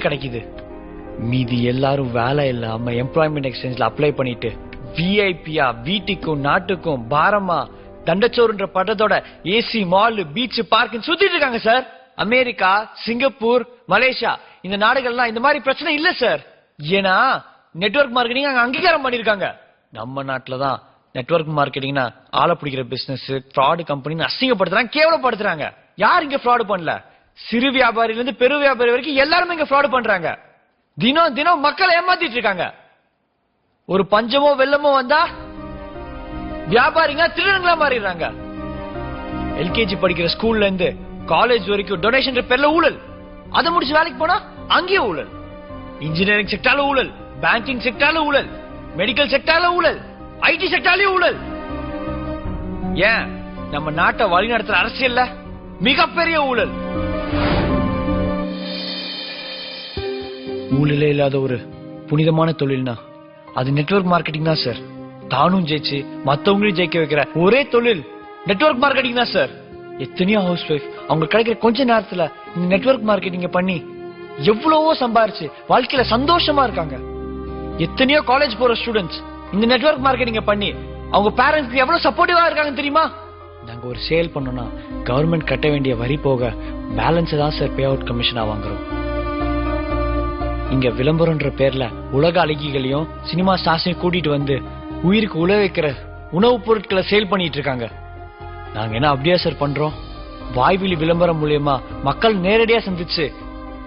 கிடைக்குது. மீதி எல்லாரும் வேலை இல்லாம எம்ப்ளாய்மெண்ட் எக்ஸ்சேஞ்ச்ல அப்ளை பண்ணிட்டு விஐபியா வீட்டுக்கும் நாட்டுக்கும் பாரமா தண்டச்சோறுன்ற பட்டத்தோட ஏசி மால் பீச் பார்க் சுத்திட்டு இருக்காங்க சார் அமெரிக்கா சிங்கப்பூர் மலேசியா இந்த நாடுகள்லாம் இந்த மாதிரி பிரச்சனை இல்ல சார் ஏன்னா நெட்வொர்க் மார்க்கெட்டிங் அங்க அங்கீகாரம் பண்ணிருக்காங்க. நம்ம நாட்டில தான் நெட்வொர்க் மார்க்கெட்டிங்னா ஆளை பிடிக்கிற பிசினஸ் ஃப்ராடு கம்பெனி அசிங்கப்படுத்துறாங்க கேவலப்படுத்துறாங்க. யார் இங்க ஃப்ராடு பண்ணல? சிறு வியாபாரில இருந்து பெரு வியாபாரி வரைக்கும் எல்லாருமே இங்க ஃப்ராடு பண்றாங்க. தினம் தினம் மக்களை ஏமாத்திட்டு இருக்காங்க. ஒரு பஞ்சமோ வெள்ளமோ வந்தா வியாபாரிங்க திருடங்களா மாறிடுறாங்க. எல்கேஜி படிக்கிற ஸ்கூல்ல இருந்து காலேஜ் வரைக்கும் டொனேஷன் பேர்ல ஊழல். அதை முடிச்சு வேலைக்கு போனா அங்கேயும் ஊழல். இன்ஜினியரிங் செக்டார்ல ஊழல் பேங்கிங் செக்டார்ல ஊழல் மெடிக்கல் செக்டார்ல ஊழல் ஐடி செக்டார்லயும் ஊழல். ஏன்? நம்ம நாட்டை வழிநடத்துற அரசியல்ல மிகப்பெரிய ஊழல். ஊழலே இல்லாத ஒரு புனிதமான தொழில்னா? அது நெட்வொர்க் மார்க்கெட்டிங் தான் சார் தானும் ஜெயிச்சு மத்தவங்களையும் ஜெயிக்க வைக்கிற ஒரே தொழில் நெட்வொர்க் மார்க்கெட்டிங் தான் சார் எத்தனையோ ஹவுஸ் ஒய்ஃப் அவங்க கிடைக்கிற கொஞ்ச நேரத்துல இந்த நெட்வொர்க் மார்க்கெட்டிங் பண்ணி எவ்வளவோ சம்பாரிச்சு வாழ்க்கையில சந்தோஷமா இருக்காங்க. எத்தனையோ காலேஜ் போற ஸ்டூடெண்ட்ஸ் இந்த நெட்வொர்க் மார்க்கெட்டிங் பண்ணி அவங்க பேரண்ட்ஸ்க்கு எவ்வளவு சப்போர்ட்டிவா இருக்காங்க தெரியுமா? நாங்க ஒரு சேல் பண்ணோம்னா கவர்மெண்ட் கட்ட வேண்டிய வரி போக பேலன்ஸ் தான் சார் பே அவுட் கமிஷனா வாங்குறோம். இங்க விளம்பரம்ன்ற பேர்ல உலக அழகிகளையும் சினிமா ஸ்டார்ஸையும் கூட்டிட்டு வந்து உயிருக்கு உழ வைக்கிற உணவுப் பொருட்களை சேல் பண்ணிட்டு இருக்காங்க. நாங்க என்ன அப்படியா சார் பண்றோம்? வாய்வெளி விளம்பரம் மூலியமா மக்கள் நேரடியா சந்திச்சு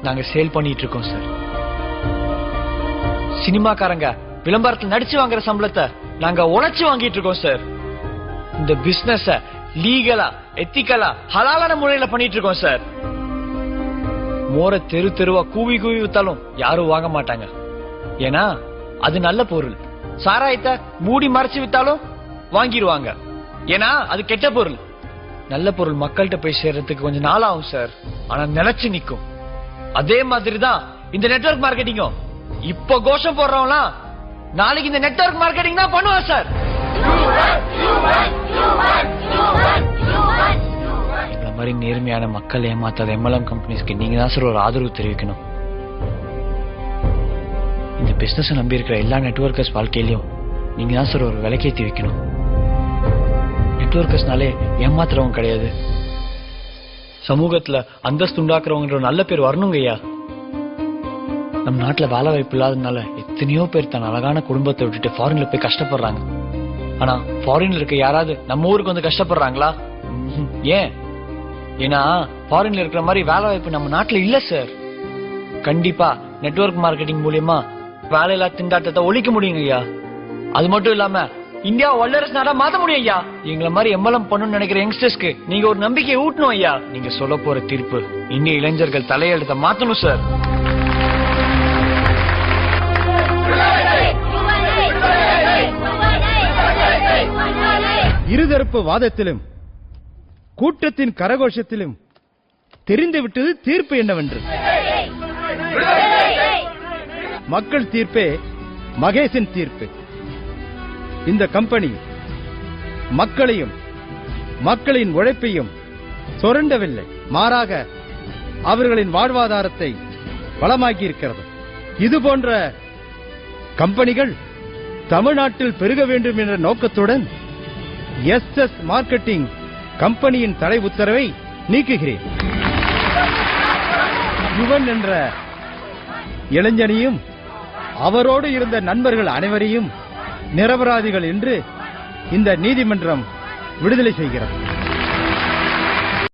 நாங்க சேல் பண்ணிட்டு இருக்கோம் சார் சினிமாக்காரங்க விளம்பரத்தில் நடிச்சு வாங்குற சம்பளத்தை நாங்க உழைச்சு வாங்கிட்டு இருக்கோம் சார் இந்த பிசினஸ லீகலா எத்திக்கலா ஹலாலான முறையில பண்ணிட்டு இருக்கோம் சார் மோர தெரு தெருவா கூவி கூவி வித்தாலும் யாரும் வாங்க மாட்டாங்க. ஏன்னா அது நல்ல பொருள். சாராயத்தை மூடி மறைச்சு வித்தாலும் வாங்கிடுவாங்க ஏன்னா அது கெட்ட பொருள். நல்ல பொருள் மக்கள்கிட்ட போய் சேர்றதுக்கு கொஞ்சம் நாள் ஆகும் சார். ஆனா நிலைச்சு நிக்கும். அதே மாதிரி தான் இந்த நெட்வொர்க் மார்க்கெட்டிங்கும் இப்ப கோஷம் போடுறவங்களாம் நாளைக்கு இந்த நெட்வொர்க் மார்க்கெட்டிங் தான் பண்ணுவான் சார். மாதிரி நேர்மையான மக்கள் ஏமாத்தாத எம்எல்எம் கம்பெனிஸ்க்கு நீங்க தான் சார் ஒரு ஆதரவு தெரிவிக்கணும். இந்த பிசினஸ் நம்பி இருக்கிற எல்லா நெட்ஒர்க்கர்ஸ் வாழ்க்கையிலையும் நீங்க தான் சார் ஒரு விலைக்கேத்தி வைக்கணும் நெட்ஒர்க்கர்ஸ்னாலே ஏமாத்துறவங்க கிடையாது. சமூகத்துல அந்தஸ்து உண்டாக்குறவங்கன்ற ஒரு நல்ல பேர் வரணுங்க ஐயா. நம்ம நாட்டுல வேலை வாய்ப்பு இல்லாததுனால எத்தனையோ பேர் தன் அழகான குடும்பத்தை விட்டுட்டு ஃபாரின்ல போய் கஷ்டப்படுறாங்க. ஆனா ஃபாரின்ல இருக்க யாராவது நம்ம ஊருக்கு வந்து கஷ்டப்படுறாங்களா? ஏன்? ஏன்னா ஃபாரின்ல இருக்கிற மாதிரி வேலை வாய்ப்பு நம்ம நாட்டுல இல்ல சார் கண்டிப்பா நெட்வொர்க் மார்க்கெட்டிங் மூலியமா வேலையில்லா திண்டாட்டத்தை ஒழிக்க முடியுங்க ஐயா அது மட்டும் இல்லாம இந்தியா வல்லரசு நாடா மாத்த முடியும் ஐயா எங்களை மாதிரி எம்எல்எம் பண்ணணும்னு நினைக்கிற யங்ஸ்டர்ஸ்க்கு நீங்க ஒரு நம்பிக்கையை ஊட்டணும் ஐயா நீங்க சொல்ல போற தீர்ப்பு இன்னும் இளைஞர்கள் தலையெழுத்த மாத்தணும் சார் இருதரப்பு வாதத்திலும் கூட்டத்தின் கரகோஷத்திலும் தெரிந்துவிட்டது தீர்ப்பு என்னவென்று. மக்கள் தீர்ப்பே மகேஷின் தீர்ப்பு. இந்த கம்பெனி மக்களையும் மக்களின் உழைப்பையும் சுரண்டவில்லை. மாறாக அவர்களின் வாழ்வாதாரத்தை வளமாக்கி இருக்கிறது இது போன்ற கம்பெனிகள் தமிழ்நாட்டில் பெருக வேண்டும் என்ற நோக்கத்துடன் எஸ் எஸ் மார்க்கெட்டிங் கம்பெனியின் தடை உத்தரவை நீக்குகிறேன். யுவன் என்ற இளைஞனையும் அவரோடு இருந்த நண்பர்கள் அனைவரையும் நிரபராதிகள் என்று இந்த நீதிமன்றம் விடுதலை செய்கிறது.